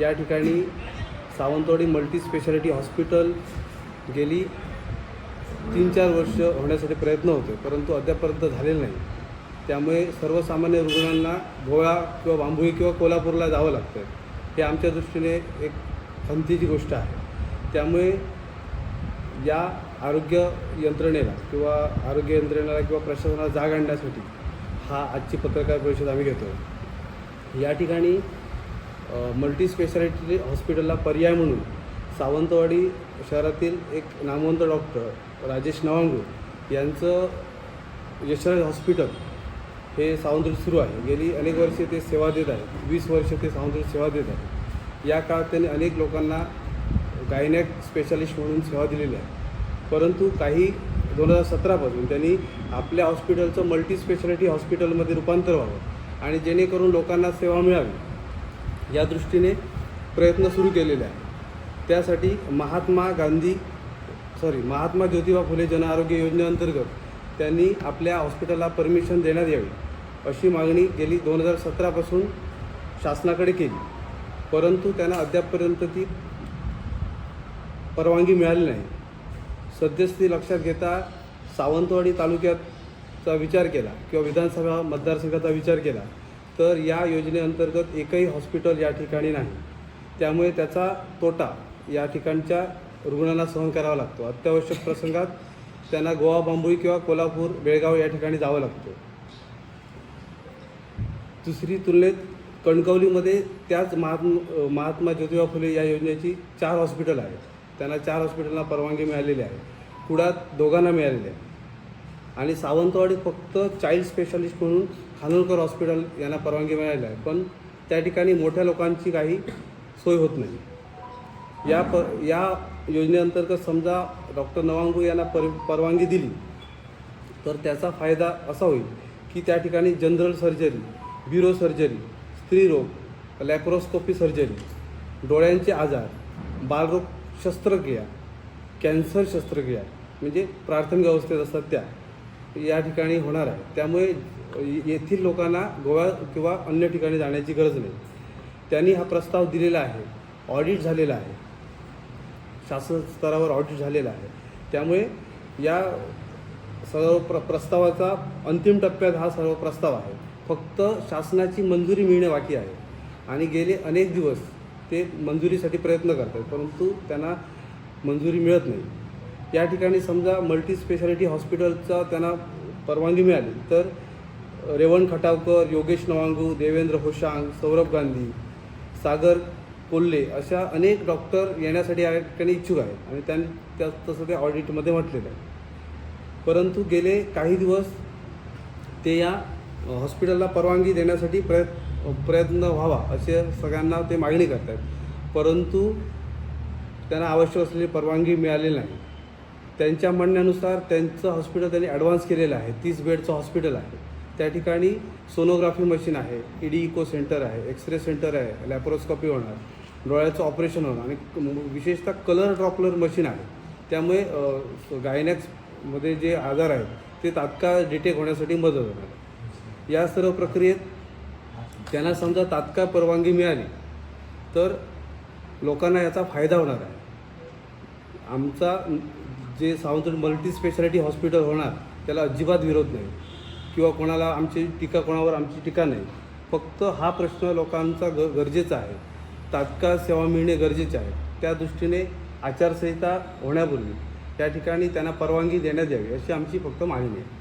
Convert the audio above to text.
या ठिकाणी Sawantwadi multi speciality hospital गेली. तीन चार वर्ष होण्यासाठी प्रयत्न होते परंतु अद्यापर्यंत झालेलं नाही. त्यामुळे सर्वसामान्य रुग्णांना भोळा किंवा बांबुई किंवा कोल्हापूरला जावं लागतं हे आमच्या दृष्टीने एक खंतीची गोष्ट आहे. त्यामुळे या आरोग्य यंत्रणेला किंवा आरोग्य यंत्रणेला किंवा प्रशासनाला जाग आणण्यासाठी हा आजची पत्रकार परिषद आम्ही घेतो या ठिकाणी मल्टी स्पेशालिटी हॉस्पिटलला पर्याय म्हणून सावंतवाडी शहरातील एक नामवंत डॉक्टर राजेश नवांगूर यांचं यशराज हॉस्पिटल हे सावंतवाडी सुरू आहे. गेली अनेक वर्षे ते सेवा देत आहेत. वीस वर्ष ते सावंतवाडी सेवा देत आहेत. या काळात त्यांनी अनेक लोकांना गायनॅक स्पेशालिस्ट म्हणून सेवा दिलेली आहे. परंतु काही दोन हजार सतरापासून त्यांनी आपल्या हॉस्पिटलचं मल्टी स्पेशालिटी हॉस्पिटलमध्ये रूपांतर व्हावं आणि जेणेकरून लोकांना सेवा मिळावी. या दृष्टीने प्रयत्न सुरू केलेले आहे त्यासाठी महात्मा गांधी सॉरी महात्मा ज्योतिबा फुले जनआरोग्य योजनेअंतर्गत त्यांनी आपल्या हॉस्पिटलला परमिशन देण्यात यावी अशी मागणी गेली दोन हजार सतरापासून शासनाकडे केली. परंतु त्यांना अद्यापपर्यंत ती परवानगी मिळाली नाही. सद्यस्थिती लक्षात घेता सावंतवाडी तालुक्याचा विचार केला किंवा विधानसभा मतदारसंघाचा विचार केला तर या योजनेअंतर्गत एकही हॉस्पिटल या ठिकाणी नाही. त्यामुळे त्याचा तोटा या ठिकाणच्या रुग्णांना सहन करावा लागतो. अत्यावश्यक प्रसंगात त्यांना गोवा बांबुळी किंवा कोल्हापूर बेळगाव या ठिकाणी जावं लागतं. दुसरी तुलनेत कणकवलीमध्ये त्याच महात्मा महात्मा ज्योतिबा फुले या योजनेची चार हॉस्पिटल आहेत. त्यांना चार हॉस्पिटलला परवानगी मिळालेली आहे. कुडात दोघांना मिळालेली आहे. आणि सावंतवाडीत फक्त चाइल्ड स्पेशालिस्ट म्हणून खानोलकर हॉस्पिटल यांना परवानगी मिळाली आहे. पण त्या ठिकाणी मोठ्या लोकांची काही सोय होत नाही. या प या योजनेअंतर्गत समजा डॉक्टर नवांगू यांना पर परवानगी दिली तर त्याचा फायदा असा होईल की त्या ठिकाणी जनरल सर्जरी ब्युरो सर्जरी स्त्रीरोग लॅप्रोस्कोपी सर्जरी डोळ्यांचे आजार बालरोग शस्त्रक्रिया कॅन्सर शस्त्रक्रिया म्हणजे प्राथमिक अवस्थेत असतात त्या. या ठिकाणी होणार आहे. त्यामुळे येथील लोकांना गोवा किंवा अन्य ठिकाणी जाण्याची गरज नाही. त्यांनी हा प्रस्ताव दिलेला आहे. ऑडिट झालेला आहे. शासन स्तरावर ऑडिट झालेला आहे. त्यामुळे या सर्व प्र प्रस्तावाचा अंतिम टप्प्यात हा सर्व प्रस्ताव आहे. फक्त शासनाची मंजुरी मिळणे बाकी आहे. आणि गेले अनेक दिवस ते मंजुरीसाठी प्रयत्न करतात परंतु त्यांना मंजुरी मिळत नाही. या ठिकाणी समजा मल्टी स्पेशालिटी हॉस्पिटलचा त्यांना परवानगी मिळाली. तर रेवण खटावकर योगेश नवांगू देवेंद्र होशांग सौरभ गांधी सागर कोल्हे अशा अनेक डॉक्टर येण्यासाठी या ठिकाणी इच्छुक आहेत आणि त्यां त्या तसं ते ऑडिटमध्ये म्हटलेलं आहे. परंतु गेले काही दिवस ते या हॉस्पिटलला परवानगी देण्यासाठी प्रयत्न प्रयत्न व्हावा असे सगळ्यांना ते मागणी करत आहेत परंतु त्यांना आवश्यक असलेली परवानगी मिळालेली नाही. त्यांच्या म्हणण्यानुसार त्यांचं हॉस्पिटल त्यांनी ॲडव्हान्स केलेलं आहे. तीस बेडचं हॉस्पिटल आहे. त्या ठिकाणी सोनोग्राफी मशीन आहे ईडी इको सेंटर आहे एक्सरे सेंटर आहे लॅप्रोस्कॉपी होणार डोळ्याचं ऑपरेशन होणार आणि विशेषतः कलर ड्रॉपलर मशीन आहे. त्यामुळे गायनॅक्समध्ये जे आजार आहेत ते तात्काळ डिटेक्ट होण्यासाठी मदत होणार या सर्व प्रक्रियेत त्यांना समजा तात्काळ परवानगी मिळाली तर लोकांना याचा फायदा होणार आहे. आमचा जे सावंतवाडी मल्टी स्पेशालिटी हॉस्पिटल होणार त्याला अजिबात विरोध नाही. किंवा कोणाला आमची टीका कोणावर आमची टीका नाही. फक्त हा प्रश्न लोकांचा ग गरजेचा आहे. तात्काळ सेवा मिळणे गरजेचे आहे. त्या दृष्टीने आचारसंहिता होण्यापूर्वी त्या ठिकाणी त्यांना परवानगी देण्यात यावी अशी आमची फक्त मागणी आहे.